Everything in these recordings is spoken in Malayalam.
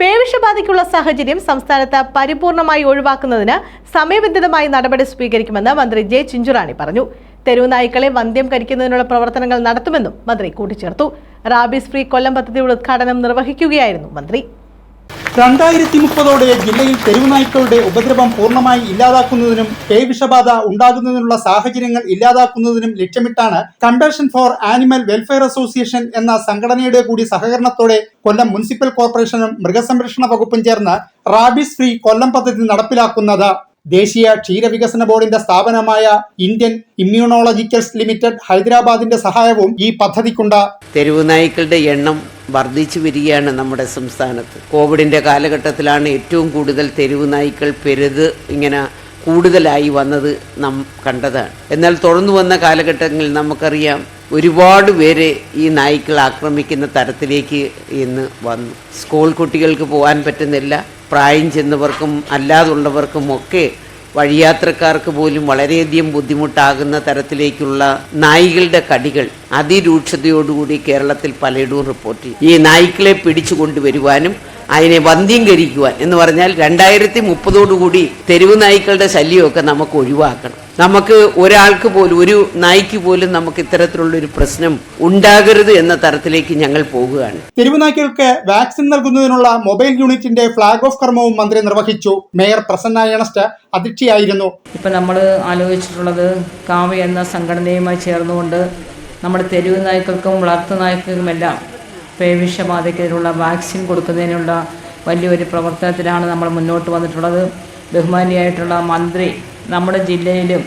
പേവിഷബാധയ്ക്കുള്ള സാഹചര്യം സംസ്ഥാനത്ത് പരിപൂർണമായി ഒഴിവാക്കുന്നതിന് സമയബന്ധിതമായി നടപടി സ്വീകരിക്കുമെന്ന് മന്ത്രി ജെ ചിഞ്ചുറാണി പറഞ്ഞു. തെരുവുനായ്ക്കളെ വന്ധ്യം കരിക്കുന്നതിനുള്ള പ്രവർത്തനങ്ങൾ നടത്തുമെന്നും മന്ത്രി കൂട്ടിച്ചേർത്തു. റാബീസ് ഫ്രീ കൊല്ലം പദ്ധതിയുടെ ഉദ്ഘാടനം നിർവഹിക്കുകയായിരുന്നു മന്ത്രി. രണ്ടായിരത്തി മുപ്പതോടെ ജില്ലയിൽ തെരുവുനായ്ക്കളുടെ ഉപദ്രവം പൂർണമായി ഇല്ലാതാക്കുന്നതിനും പേവിഷബാധ ഉണ്ടാകുന്നതിനുള്ള സാഹചര്യങ്ങൾ ഇല്ലാതാക്കുന്നതിനും ലക്ഷ്യമിട്ടാണ് compulsion for animal welfare association എന്ന സംഘടനയുടെ കൂടി സഹകരണത്തോടെ കൊല്ലം മുനിസിപ്പൽ കോർപ്പറേഷനും മൃഗസംരക്ഷണ വകുപ്പും ചേർന്ന് റാബിസ് ഫ്രീ കൊല്ലം പദ്ധതി നടപ്പിലാക്കുന്നത്. ദേശീയ ക്ഷീരവികസന ബോർഡിന്റെ സ്ഥാപനമായ ഇന്ത്യൻ ഇമ്മ്യൂണോളജിക്കൽസ് ലിമിറ്റഡ് ഹൈദരാബാദിന്റെ സഹായവും ഈ പദ്ധതിക്കുണ്ട്. തെരുവ് നായ്ക്കളുടെ എണ്ണം വർദ്ധിച്ചു വരികയാണ് നമ്മുടെ സംസ്ഥാനത്ത്. കോവിഡിന്റെ കാലഘട്ടത്തിലാണ് ഏറ്റവും കൂടുതൽ തെരുവ് നായ്ക്കൾ പെരുത് ഇങ്ങനെ കൂടുതലായി വന്നത് നാം കണ്ടതാണ്. എന്നാൽ തുറന്നു വന്ന കാലഘട്ടങ്ങളിൽ നമുക്കറിയാം ഒരുപാട് പേരെ ഈ നായ്ക്കൾ ആക്രമിക്കുന്ന തരത്തിലേക്ക് ഇന്ന് വന്നു. സ്കൂൾ കുട്ടികൾക്ക് പോകാൻ പറ്റുന്നില്ല. പ്രായം ചെന്നവർക്കും അല്ലാതുള്ളവർക്കും ഒക്കെ വഴിയാത്രക്കാർക്ക് പോലും വളരെയധികം ബുദ്ധിമുട്ടാകുന്ന തരത്തിലേക്കുള്ള നായികളുടെ കടികൾ അതിരൂക്ഷതയോടുകൂടി കേരളത്തിൽ പലയിടവും റിപ്പോർട്ട് ചെയ്യും. ഈ നായ്ക്കളെ പിടിച്ചു കൊണ്ടുവരുവാനും അതിനെ വന്ധ്യംകരിക്കുവാൻ എന്ന് പറഞ്ഞാൽ രണ്ടായിരത്തി മുപ്പതോടുകൂടി തെരുവ് നായ്ക്കളുടെ ശല്യമൊക്കെ നമുക്ക് ഒഴിവാക്കണം. നമുക്ക് ഒരാൾക്ക് പോലും ഒരു നായ്ക്ക് പോലും നമുക്ക് ഇത്തരത്തിലുള്ള ഒരു പ്രശ്നം ഉണ്ടാകരുത് എന്ന തരത്തിലേക്ക് ഞങ്ങൾ പോകുകയാണ്. തെരുവുനായ്ക്കൾക്ക് വാക്സിൻ നൽകുന്നതിനുള്ള മൊബൈൽ യൂണിറ്റിന്റെ ഫ്ളാഗ് ഓഫ് കർമ്മവും മന്ത്രി നിർവഹിച്ചു. മേയർ പ്രസന്ന ഏണസ്റ്റ് അധ്യക്ഷയായിരുന്നു ഇപ്പൊ നമ്മൾ ആലോചിച്ചിട്ടുള്ളത് കാവ്യ എന്ന സംഘടനയുമായി ചേർന്നുകൊണ്ട് നമ്മുടെ തെരുവ് നായ്ക്കൾക്കും വളർത്തു നായ്ക്കൾക്കുമെല്ലാം പേവിഷബാധയ്ക്കെതിരുള്ള വാക്സിൻ കൊടുക്കുന്നതിനുള്ള വലിയൊരു പ്രവർത്തനത്തിലാണ് നമ്മൾ മുന്നോട്ട് വന്നിട്ടുള്ളത്. ബഹുമാനിയായിട്ടുള്ള മന്ത്രി നമ്മുടെ ജില്ലയിലും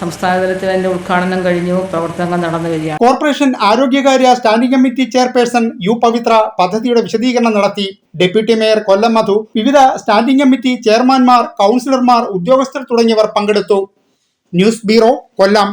സംസ്ഥാനതലത്തിൽ അതിന്റെ ഉദ്ഘാടനം കഴിഞ്ഞു പ്രവർത്തനങ്ങൾ നടന്നു വരികയാണ് corporation ആരോഗ്യകാര്യ standing committee chairperson U Pavithra പദ്ധതിയുടെ വിശദീകരണം നടത്തി. ഡെപ്യൂട്ടി മേയർ കൊല്ലം മധു വിവിധ സ്റ്റാൻഡിംഗ് കമ്മിറ്റി ചെയർമാൻമാർ കൗൺസിലർമാർ ഉദ്യോഗസ്ഥർ തുടങ്ങിയവർ പങ്കെടുത്തു. News bureau Kollam.